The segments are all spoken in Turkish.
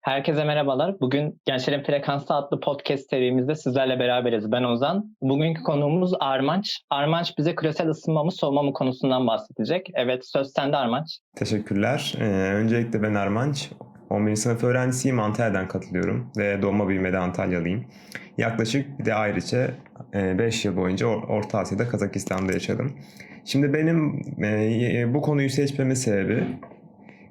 Herkese merhabalar. Bugün Gençlerin Frekansı adlı podcast serimizde sizlerle beraberiz. Ben Ozan. Bugünkü konuğumuz Armanç. Armanç bize küresel ısınma mı soğuma mı konusundan bahsedecek. Evet söz sende Armanç. Teşekkürler. Ee, öncelikle ben Armanç. 11. sınıf öğrencisiyim. Antalya'dan katılıyorum ve doğma büyümede Antalyalıyım. Yaklaşık bir de ayrıca 5 yıl boyunca Or- Orta Asya'da Kazakistan'da yaşadım. Şimdi benim e, bu konuyu seçmemin sebebi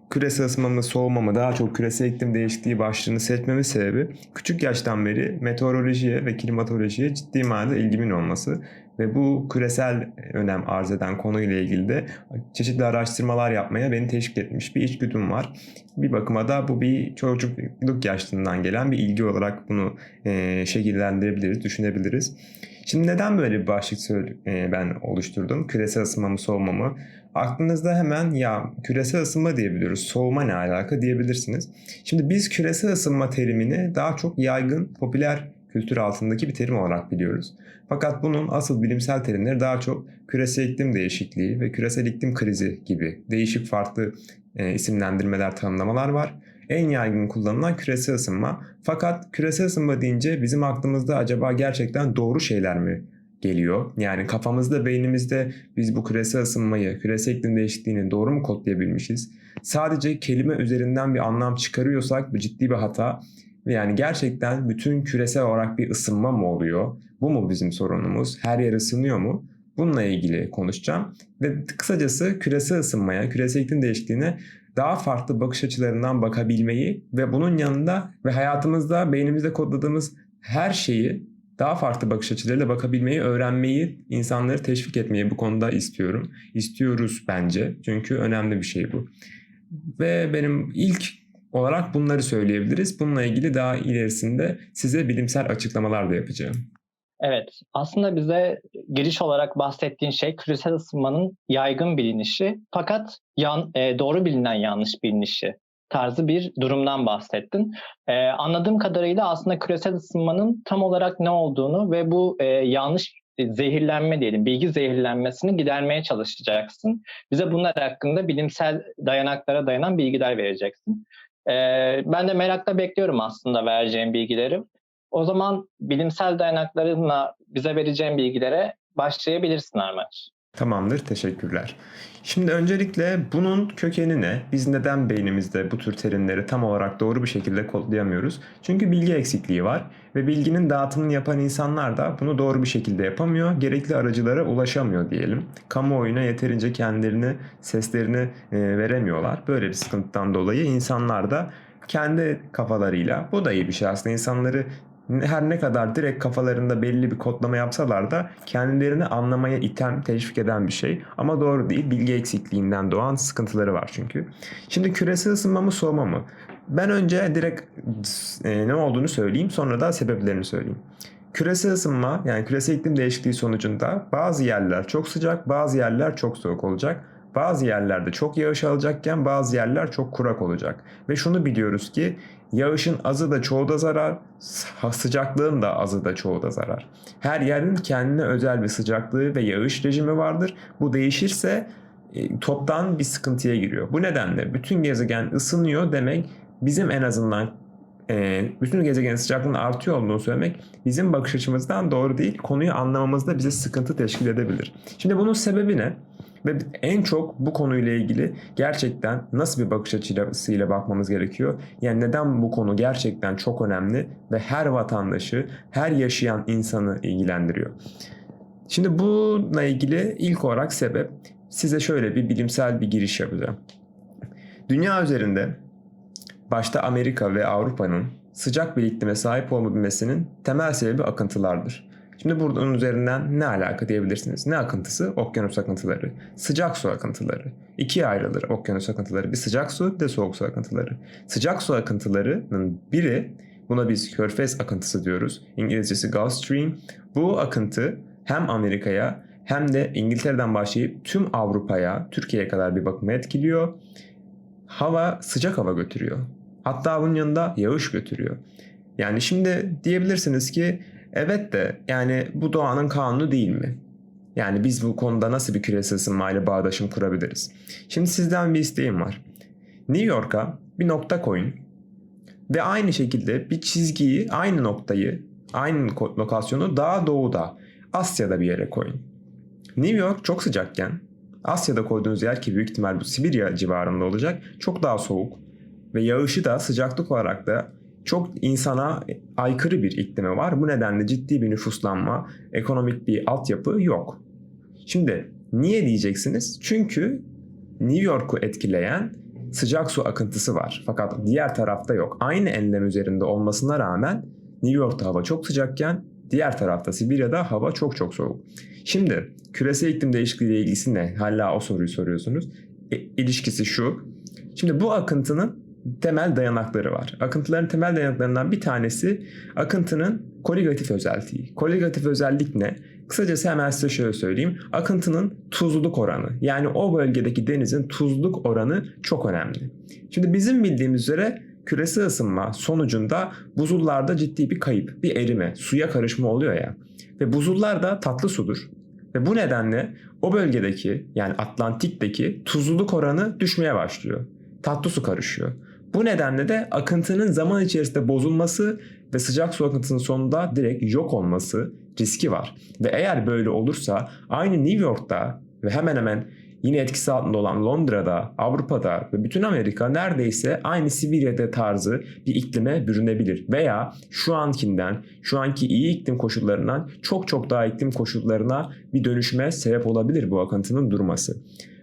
küresel ısınma mı soğuma mı daha çok küresel iklim değişikliği başlığını seçmemin sebebi küçük yaştan beri meteorolojiye ve klimatolojiye ciddi manada ilgimin olması ve bu küresel önem arz eden konuyla ilgili de çeşitli araştırmalar yapmaya beni teşvik etmiş bir içgüdüm var. Bir bakıma da bu bir çocukluk yaşlarından gelen bir ilgi olarak bunu e, şekillendirebiliriz, düşünebiliriz. Şimdi neden böyle bir başlık e, ben oluşturdum? Küresel ısınma mı soğuma mı? Aklınızda hemen ya küresel ısınma diyebiliyoruz. Soğuma ne alaka diyebilirsiniz. Şimdi biz küresel ısınma terimini daha çok yaygın, popüler kültür altındaki bir terim olarak biliyoruz. Fakat bunun asıl bilimsel terimleri daha çok küresel iklim değişikliği ve küresel iklim krizi gibi değişik farklı e, isimlendirmeler, tanımlamalar var. En yaygın kullanılan küresel ısınma. Fakat küresel ısınma deyince bizim aklımızda acaba gerçekten doğru şeyler mi geliyor? Yani kafamızda, beynimizde biz bu küresel ısınmayı, küresel iklim değişikliğini doğru mu kodlayabilmişiz? Sadece kelime üzerinden bir anlam çıkarıyorsak bu ciddi bir hata. Yani gerçekten bütün küresel olarak bir ısınma mı oluyor? Bu mu bizim sorunumuz? Her yer ısınıyor mu? Bununla ilgili konuşacağım. Ve kısacası küresel ısınmaya, küresel iklim değişikliğine daha farklı bakış açılarından bakabilmeyi ve bunun yanında ve hayatımızda beynimizde kodladığımız her şeyi daha farklı bakış açılarıyla bakabilmeyi, öğrenmeyi, insanları teşvik etmeyi bu konuda istiyorum. İstiyoruz bence. Çünkü önemli bir şey bu. Ve benim ilk olarak bunları söyleyebiliriz. Bununla ilgili daha ilerisinde size bilimsel açıklamalar da yapacağım. Evet aslında bize giriş olarak bahsettiğin şey küresel ısınmanın yaygın bilinişi fakat yan, e, doğru bilinen yanlış bilinişi tarzı bir durumdan bahsettin. E, anladığım kadarıyla aslında küresel ısınmanın tam olarak ne olduğunu ve bu e, yanlış zehirlenme diyelim, bilgi zehirlenmesini gidermeye çalışacaksın. Bize bunlar hakkında bilimsel dayanaklara dayanan bilgiler vereceksin. E, ben de merakla bekliyorum aslında vereceğim bilgileri. O zaman bilimsel dayanaklarınla bize vereceğin bilgilere başlayabilirsin Armaç. Tamamdır, teşekkürler. Şimdi öncelikle bunun kökeni ne? Biz neden beynimizde bu tür terimleri tam olarak doğru bir şekilde kodlayamıyoruz? Çünkü bilgi eksikliği var ve bilginin dağıtımını yapan insanlar da bunu doğru bir şekilde yapamıyor. Gerekli aracılara ulaşamıyor diyelim. Kamuoyuna yeterince kendilerini, seslerini e, veremiyorlar. Böyle bir sıkıntıdan dolayı insanlar da kendi kafalarıyla, bu da iyi bir şey aslında insanları her ne kadar direkt kafalarında belli bir kodlama yapsalar da kendilerini anlamaya iten, teşvik eden bir şey. Ama doğru değil. Bilgi eksikliğinden doğan sıkıntıları var çünkü. Şimdi küresel ısınma mı soğuma mı? Ben önce direkt e, ne olduğunu söyleyeyim sonra da sebeplerini söyleyeyim. Küresel ısınma yani küresel iklim değişikliği sonucunda bazı yerler çok sıcak, bazı yerler çok soğuk olacak. Bazı yerlerde çok yağış alacakken bazı yerler çok kurak olacak. Ve şunu biliyoruz ki yağışın azı da çoğu da zarar, sıcaklığın da azı da çoğu da zarar. Her yerin kendine özel bir sıcaklığı ve yağış rejimi vardır. Bu değişirse e, toptan bir sıkıntıya giriyor. Bu nedenle bütün gezegen ısınıyor demek bizim en azından e, bütün gezegenin sıcaklığının artıyor olduğunu söylemek bizim bakış açımızdan doğru değil. Konuyu anlamamızda bize sıkıntı teşkil edebilir. Şimdi bunun sebebi ne? Ve en çok bu konuyla ilgili gerçekten nasıl bir bakış açısıyla bakmamız gerekiyor? Yani neden bu konu gerçekten çok önemli ve her vatandaşı, her yaşayan insanı ilgilendiriyor? Şimdi bununla ilgili ilk olarak sebep size şöyle bir bilimsel bir giriş yapacağım. Dünya üzerinde başta Amerika ve Avrupa'nın sıcak bir iklime sahip olmabilmesinin temel sebebi akıntılardır. Şimdi buradan üzerinden ne alaka diyebilirsiniz. Ne akıntısı? Okyanus akıntıları. Sıcak su akıntıları. İkiye ayrılır okyanus akıntıları. Bir sıcak su bir de soğuk su akıntıları. Sıcak su akıntılarının biri buna biz körfez akıntısı diyoruz. İngilizcesi Gulf Stream. Bu akıntı hem Amerika'ya hem de İngiltere'den başlayıp tüm Avrupa'ya, Türkiye'ye kadar bir bakıma etkiliyor. Hava sıcak hava götürüyor. Hatta bunun yanında yağış götürüyor. Yani şimdi diyebilirsiniz ki Evet de yani bu doğanın kanunu değil mi? Yani biz bu konuda nasıl bir küresel ısınmayla bağdaşım kurabiliriz? Şimdi sizden bir isteğim var. New York'a bir nokta koyun ve aynı şekilde bir çizgiyi, aynı noktayı, aynı lokasyonu daha doğuda, Asya'da bir yere koyun. New York çok sıcakken Asya'da koyduğunuz yer ki büyük ihtimal bu Sibirya civarında olacak çok daha soğuk ve yağışı da sıcaklık olarak da çok insana aykırı bir iklimi var. Bu nedenle ciddi bir nüfuslanma, ekonomik bir altyapı yok. Şimdi niye diyeceksiniz? Çünkü New York'u etkileyen sıcak su akıntısı var. Fakat diğer tarafta yok. Aynı enlem üzerinde olmasına rağmen New York'ta hava çok sıcakken diğer tarafta Sibirya'da hava çok çok soğuk. Şimdi küresel iklim değişikliği ile ilgisi ne? Hala o soruyu soruyorsunuz. E, ilişkisi şu. Şimdi bu akıntının temel dayanakları var. Akıntıların temel dayanaklarından bir tanesi akıntının koligatif özelliği. Koligatif özellik ne? Kısacası hemen size şöyle söyleyeyim. Akıntının tuzluluk oranı. Yani o bölgedeki denizin tuzluluk oranı çok önemli. Şimdi bizim bildiğimiz üzere küresel ısınma sonucunda buzullarda ciddi bir kayıp, bir erime, suya karışma oluyor ya. Ve buzullar da tatlı sudur. Ve bu nedenle o bölgedeki yani Atlantik'teki tuzluluk oranı düşmeye başlıyor. Tatlı su karışıyor. Bu nedenle de akıntının zaman içerisinde bozulması ve sıcak su akıntısının sonunda direkt yok olması riski var. Ve eğer böyle olursa aynı New York'ta ve hemen hemen yine etkisi altında olan Londra'da, Avrupa'da ve bütün Amerika neredeyse aynı Sibirya'da tarzı bir iklime bürünebilir. Veya şu ankinden, şu anki iyi iklim koşullarından çok çok daha iklim koşullarına bir dönüşme sebep olabilir bu akıntının durması.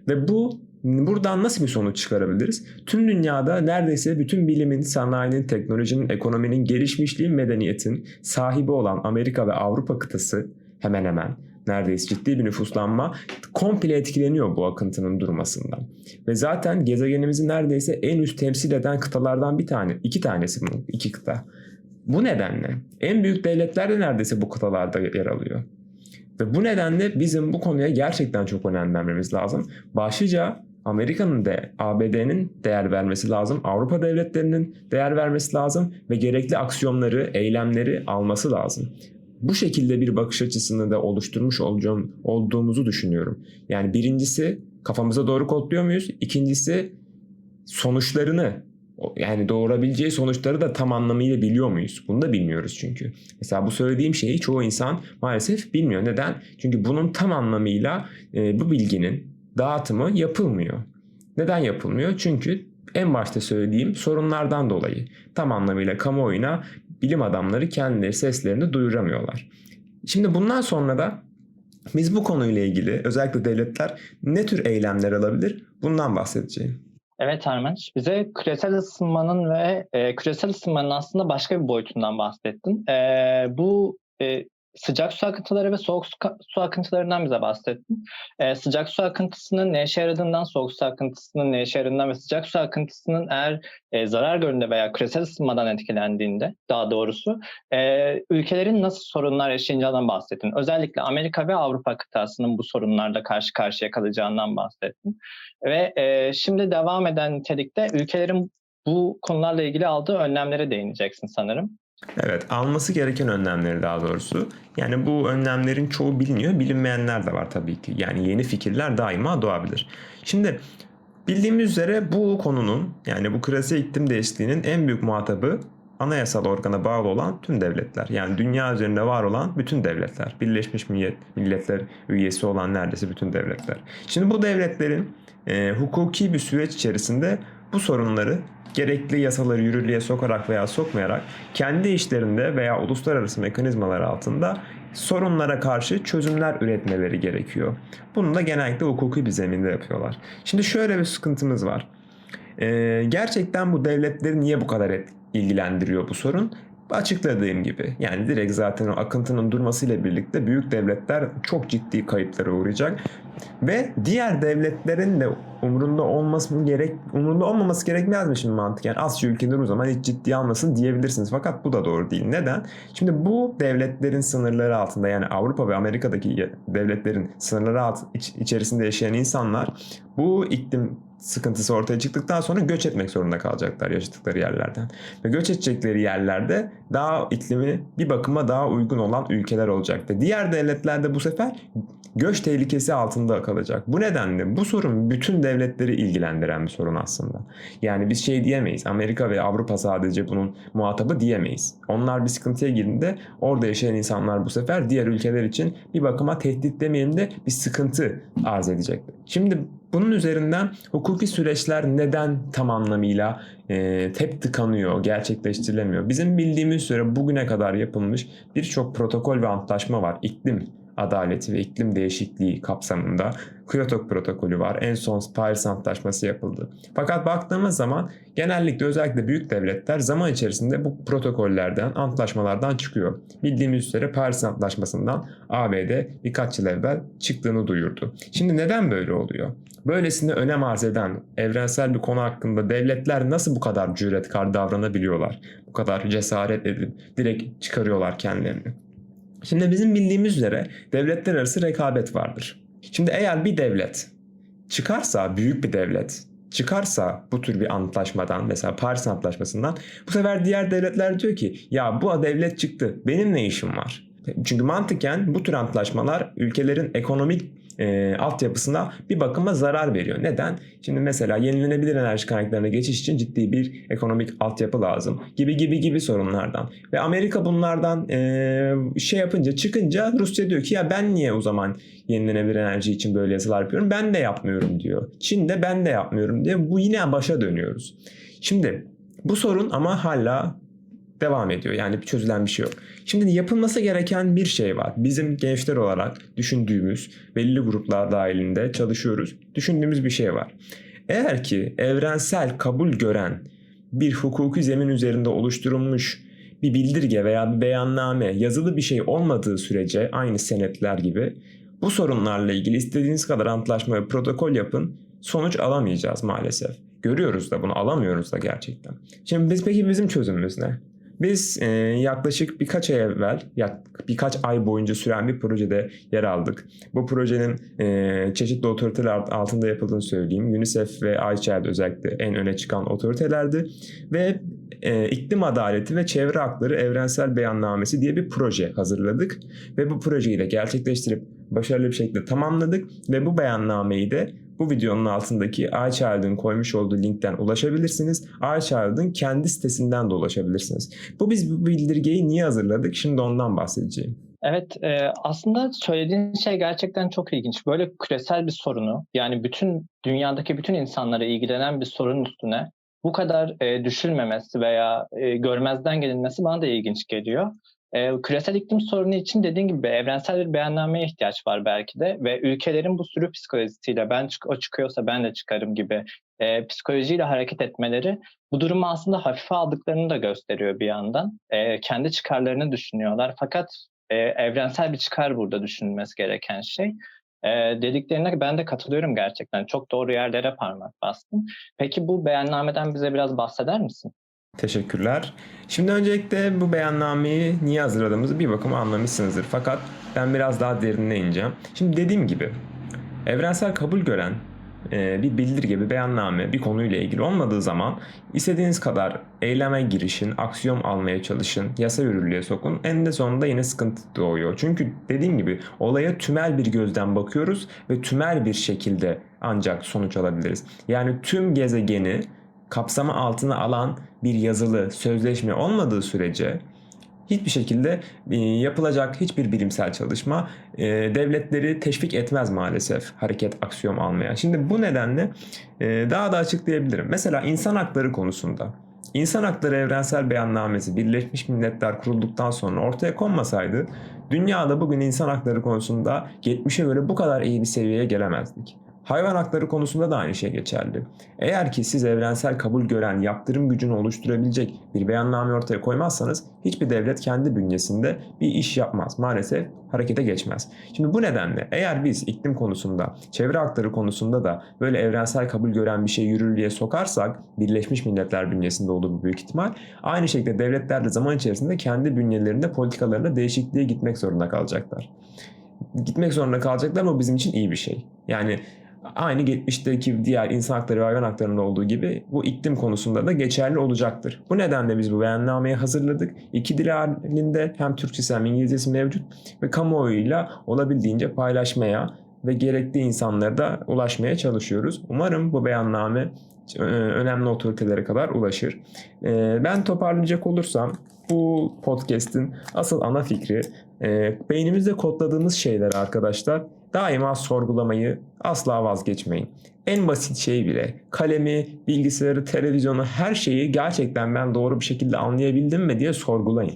Ve bu Buradan nasıl bir sonuç çıkarabiliriz? Tüm dünyada neredeyse bütün bilimin, sanayinin, teknolojinin, ekonominin, gelişmişliğin, medeniyetin sahibi olan Amerika ve Avrupa kıtası hemen hemen neredeyse ciddi bir nüfuslanma komple etkileniyor bu akıntının durmasından. Ve zaten gezegenimizi neredeyse en üst temsil eden kıtalardan bir tane, iki tanesi bu iki kıta. Bu nedenle en büyük devletler de neredeyse bu kıtalarda yer alıyor. Ve bu nedenle bizim bu konuya gerçekten çok önem vermemiz lazım. Başlıca Amerika'nın da ABD'nin değer vermesi lazım. Avrupa devletlerinin değer vermesi lazım ve gerekli aksiyonları, eylemleri alması lazım. Bu şekilde bir bakış açısını da oluşturmuş olacağım, olduğumuzu düşünüyorum. Yani birincisi kafamıza doğru kodluyor muyuz? İkincisi sonuçlarını yani doğurabileceği sonuçları da tam anlamıyla biliyor muyuz? Bunu da bilmiyoruz çünkü. Mesela bu söylediğim şeyi çoğu insan maalesef bilmiyor. Neden? Çünkü bunun tam anlamıyla e, bu bilginin dağıtımı yapılmıyor. Neden yapılmıyor? Çünkü en başta söylediğim sorunlardan dolayı tam anlamıyla kamuoyuna bilim adamları kendileri seslerini duyuramıyorlar. Şimdi bundan sonra da biz bu konuyla ilgili özellikle devletler ne tür eylemler alabilir? Bundan bahsedeceğim. Evet Ermenç, bize küresel ısınmanın ve e, küresel ısınmanın aslında başka bir boyutundan bahsettin. E, bu e, sıcak su akıntıları ve soğuk su, su akıntılarından bize bahsettin. Ee, sıcak su akıntısının ne işe yaradığından, soğuk su akıntısının ne işe yaradığından ve sıcak su akıntısının eğer e, zarar gördüğünde veya küresel ısınmadan etkilendiğinde daha doğrusu e, ülkelerin nasıl sorunlar yaşayacağından bahsettin. Özellikle Amerika ve Avrupa kıtasının bu sorunlarla karşı karşıya kalacağından bahsettin. Ve e, şimdi devam eden nitelikte ülkelerin bu konularla ilgili aldığı önlemlere değineceksin sanırım. Evet, alması gereken önlemleri daha doğrusu. Yani bu önlemlerin çoğu biliniyor, bilinmeyenler de var tabii ki. Yani yeni fikirler daima doğabilir. Şimdi bildiğimiz üzere bu konunun yani bu küresel iklim değişikliğinin en büyük muhatabı anayasal organa bağlı olan tüm devletler. Yani dünya üzerinde var olan bütün devletler. Birleşmiş Milletler üyesi olan neredeyse bütün devletler. Şimdi bu devletlerin e, hukuki bir süreç içerisinde bu sorunları gerekli yasaları yürürlüğe sokarak veya sokmayarak kendi işlerinde veya uluslararası mekanizmalar altında sorunlara karşı çözümler üretmeleri gerekiyor. Bunu da genellikle hukuki bir zeminde yapıyorlar. Şimdi şöyle bir sıkıntımız var. Ee, gerçekten bu devletleri niye bu kadar ilgilendiriyor bu sorun? Açıkladığım gibi yani direkt zaten o akıntının durmasıyla birlikte büyük devletler çok ciddi kayıplara uğrayacak ve diğer devletlerin de umurunda olması gerek umurunda olmaması gerekmez mi şimdi mantık yani Asya ülkeleri o zaman hiç ciddiye almasın diyebilirsiniz fakat bu da doğru değil. Neden? Şimdi bu devletlerin sınırları altında yani Avrupa ve Amerika'daki devletlerin sınırları alt, iç, içerisinde yaşayan insanlar Bu iklim sıkıntısı ortaya çıktıktan sonra göç etmek zorunda kalacaklar yaşadıkları yerlerden. Ve göç edecekleri yerlerde daha iklimi bir bakıma daha uygun olan ülkeler olacak. Ve diğer devletler de bu sefer göç tehlikesi altında kalacak. Bu nedenle bu sorun bütün devletleri ilgilendiren bir sorun aslında. Yani biz şey diyemeyiz. Amerika ve Avrupa sadece bunun muhatabı diyemeyiz. Onlar bir sıkıntıya girdiğinde orada yaşayan insanlar bu sefer diğer ülkeler için bir bakıma tehdit demeyelim de bir sıkıntı arz edecekler. Şimdi bunun üzerinden hukuki süreçler neden tam anlamıyla e, hep tıkanıyor, gerçekleştirilemiyor? Bizim bildiğimiz süre bugüne kadar yapılmış birçok protokol ve antlaşma var. İklim adaleti ve iklim değişikliği kapsamında Kyoto protokolü var. En son Paris Antlaşması yapıldı. Fakat baktığımız zaman genellikle özellikle büyük devletler zaman içerisinde bu protokollerden, antlaşmalardan çıkıyor. Bildiğimiz üzere Paris Antlaşması'ndan ABD birkaç yıl evvel çıktığını duyurdu. Şimdi neden böyle oluyor? Böylesine önem arz eden evrensel bir konu hakkında devletler nasıl bu kadar cüretkar davranabiliyorlar? Bu kadar cesaret edip direkt çıkarıyorlar kendilerini. Şimdi bizim bildiğimiz üzere devletler arası rekabet vardır. Şimdi eğer bir devlet çıkarsa, büyük bir devlet çıkarsa bu tür bir antlaşmadan mesela Paris Antlaşması'ndan bu sefer diğer devletler diyor ki ya bu devlet çıktı benim ne işim var? Çünkü mantıken bu tür antlaşmalar ülkelerin ekonomik e, altyapısına bir bakıma zarar veriyor. Neden? Şimdi mesela yenilenebilir enerji kaynaklarına geçiş için ciddi bir ekonomik altyapı lazım. Gibi gibi gibi sorunlardan. Ve Amerika bunlardan e, şey yapınca çıkınca Rusya diyor ki ya ben niye o zaman yenilenebilir enerji için böyle yasalar yapıyorum? Ben de yapmıyorum diyor. Çin de ben de yapmıyorum diye bu yine başa dönüyoruz. Şimdi bu sorun ama hala devam ediyor. Yani çözülen bir şey yok. Şimdi yapılması gereken bir şey var. Bizim gençler olarak düşündüğümüz belli gruplar dahilinde çalışıyoruz. Düşündüğümüz bir şey var. Eğer ki evrensel kabul gören bir hukuki zemin üzerinde oluşturulmuş bir bildirge veya bir beyanname yazılı bir şey olmadığı sürece aynı senetler gibi bu sorunlarla ilgili istediğiniz kadar antlaşma ve protokol yapın sonuç alamayacağız maalesef. Görüyoruz da bunu alamıyoruz da gerçekten. Şimdi biz peki bizim çözümümüz ne? Biz e, yaklaşık birkaç ay evvel, birkaç ay boyunca süren bir projede yer aldık. Bu projenin e, çeşitli otoriteler altında yapıldığını söyleyeyim. UNICEF ve iChild özellikle en öne çıkan otoritelerdi. Ve e, iklim adaleti ve çevre hakları evrensel beyannamesi diye bir proje hazırladık. Ve bu projeyi de gerçekleştirip başarılı bir şekilde tamamladık. Ve bu beyannameyi de bu videonun altındaki iChild'ın koymuş olduğu linkten ulaşabilirsiniz. iChild'ın kendi sitesinden de ulaşabilirsiniz. Bu biz bu bildirgeyi niye hazırladık? Şimdi ondan bahsedeceğim. Evet, e, aslında söylediğin şey gerçekten çok ilginç. Böyle küresel bir sorunu, yani bütün dünyadaki bütün insanlara ilgilenen bir sorun üstüne bu kadar e, düşülmemesi veya e, görmezden gelinmesi bana da ilginç geliyor. E, küresel iklim sorunu için dediğin gibi evrensel bir beyannameye ihtiyaç var belki de ve ülkelerin bu sürü psikolojisiyle ben çık o çıkıyorsa ben de çıkarım gibi e, psikolojiyle hareket etmeleri bu durumu aslında hafife aldıklarını da gösteriyor bir yandan. E, kendi çıkarlarını düşünüyorlar fakat e, evrensel bir çıkar burada düşünülmesi gereken şey. E, dediklerine ben de katılıyorum gerçekten. Çok doğru yerlere parmak bastın. Peki bu beyannameden bize biraz bahseder misin? Teşekkürler. Şimdi öncelikle bu beyannameyi niye hazırladığımızı bir bakıma anlamışsınızdır. Fakat ben biraz daha derinine ineceğim. Şimdi dediğim gibi evrensel kabul gören e, bir bildirge, bir beyanname bir konuyla ilgili olmadığı zaman istediğiniz kadar eyleme girişin, aksiyon almaya çalışın, yasa yürürlüğe sokun. En sonunda yine sıkıntı doğuyor. Çünkü dediğim gibi olaya tümel bir gözden bakıyoruz ve tümel bir şekilde ancak sonuç alabiliriz. Yani tüm gezegeni kapsama altına alan bir yazılı sözleşme olmadığı sürece hiçbir şekilde e, yapılacak hiçbir bilimsel çalışma e, devletleri teşvik etmez maalesef hareket aksiyon almaya. Şimdi bu nedenle e, daha da açıklayabilirim. Mesela insan hakları konusunda İnsan Hakları Evrensel Beyannamesi Birleşmiş Milletler kurulduktan sonra ortaya konmasaydı dünyada bugün insan hakları konusunda 70'e göre bu kadar iyi bir seviyeye gelemezdik. Hayvan hakları konusunda da aynı şey geçerli. Eğer ki siz evrensel kabul gören yaptırım gücünü oluşturabilecek bir beyanname ortaya koymazsanız hiçbir devlet kendi bünyesinde bir iş yapmaz. Maalesef harekete geçmez. Şimdi bu nedenle eğer biz iklim konusunda, çevre hakları konusunda da böyle evrensel kabul gören bir şey yürürlüğe sokarsak Birleşmiş Milletler bünyesinde olduğu bu büyük ihtimal aynı şekilde devletler de zaman içerisinde kendi bünyelerinde politikalarına değişikliğe gitmek zorunda kalacaklar. Gitmek zorunda kalacaklar ama bizim için iyi bir şey. Yani aynı geçmişteki diğer insan hakları ve hayvan haklarında olduğu gibi bu iklim konusunda da geçerli olacaktır. Bu nedenle biz bu beyannameyi hazırladık. İki dil halinde hem Türkçesi hem İngilizcesi mevcut ve kamuoyuyla olabildiğince paylaşmaya ve gerekli insanlara da ulaşmaya çalışıyoruz. Umarım bu beyanname e, önemli otoritelere kadar ulaşır. E, Ben toparlayacak olursam bu podcast'in asıl ana fikri e, beynimizde kodladığımız şeyler arkadaşlar daima sorgulamayı asla vazgeçmeyin. En basit şey bile kalemi, bilgisayarı, televizyonu her şeyi gerçekten ben doğru bir şekilde anlayabildim mi diye sorgulayın.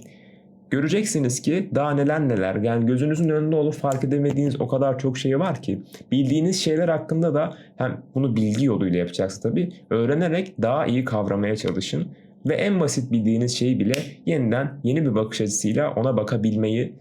Göreceksiniz ki daha neler neler yani gözünüzün önünde olup fark edemediğiniz o kadar çok şey var ki bildiğiniz şeyler hakkında da hem bunu bilgi yoluyla yapacaksınız tabii öğrenerek daha iyi kavramaya çalışın ve en basit bildiğiniz şeyi bile yeniden yeni bir bakış açısıyla ona bakabilmeyi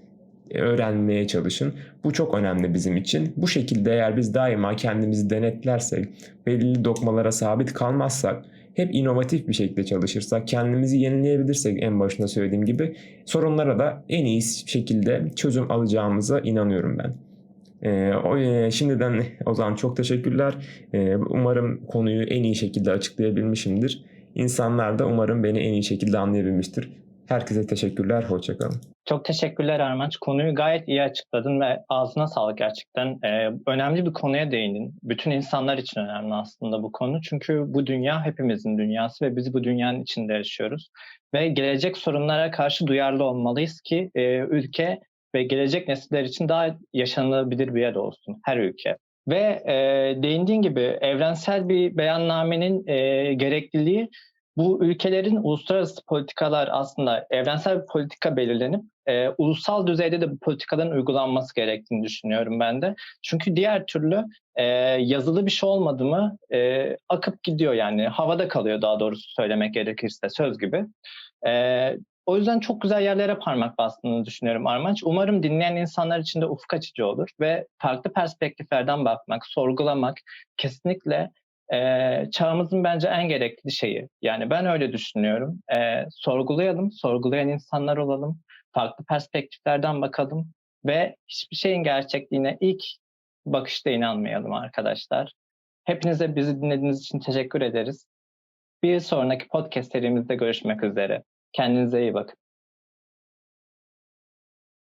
öğrenmeye çalışın. Bu çok önemli bizim için. Bu şekilde eğer biz daima kendimizi denetlersek, belirli dokmalara sabit kalmazsak, hep inovatif bir şekilde çalışırsak, kendimizi yenileyebilirsek en başında söylediğim gibi sorunlara da en iyi şekilde çözüm alacağımıza inanıyorum ben. Ee, o, e, şimdiden o zaman çok teşekkürler. Ee, umarım konuyu en iyi şekilde açıklayabilmişimdir. İnsanlar da umarım beni en iyi şekilde anlayabilmiştir. Herkese teşekkürler, hoşçakalın. Çok teşekkürler Armanç. Konuyu gayet iyi açıkladın ve ağzına sağlık gerçekten. Ee, önemli bir konuya değindin. Bütün insanlar için önemli aslında bu konu. Çünkü bu dünya hepimizin dünyası ve biz bu dünyanın içinde yaşıyoruz. Ve gelecek sorunlara karşı duyarlı olmalıyız ki e, ülke ve gelecek nesiller için daha yaşanılabilir bir yer olsun her ülke. Ve e, değindiğin gibi evrensel bir beyannamenin e, gerekliliği bu ülkelerin uluslararası politikalar aslında evrensel bir politika belirlenip e, ulusal düzeyde de bu politikaların uygulanması gerektiğini düşünüyorum ben de. Çünkü diğer türlü e, yazılı bir şey olmadı mı e, akıp gidiyor yani havada kalıyor daha doğrusu söylemek gerekirse söz gibi. E, o yüzden çok güzel yerlere parmak bastığını düşünüyorum Armanç. Umarım dinleyen insanlar için de ufuk açıcı olur ve farklı perspektiflerden bakmak, sorgulamak kesinlikle e, çağımızın bence en gerekli şeyi. Yani ben öyle düşünüyorum. E, sorgulayalım, sorgulayan insanlar olalım, farklı perspektiflerden bakalım ve hiçbir şeyin gerçekliğine ilk bakışta inanmayalım arkadaşlar. Hepinize bizi dinlediğiniz için teşekkür ederiz. Bir sonraki podcast serimizde görüşmek üzere. Kendinize iyi bakın.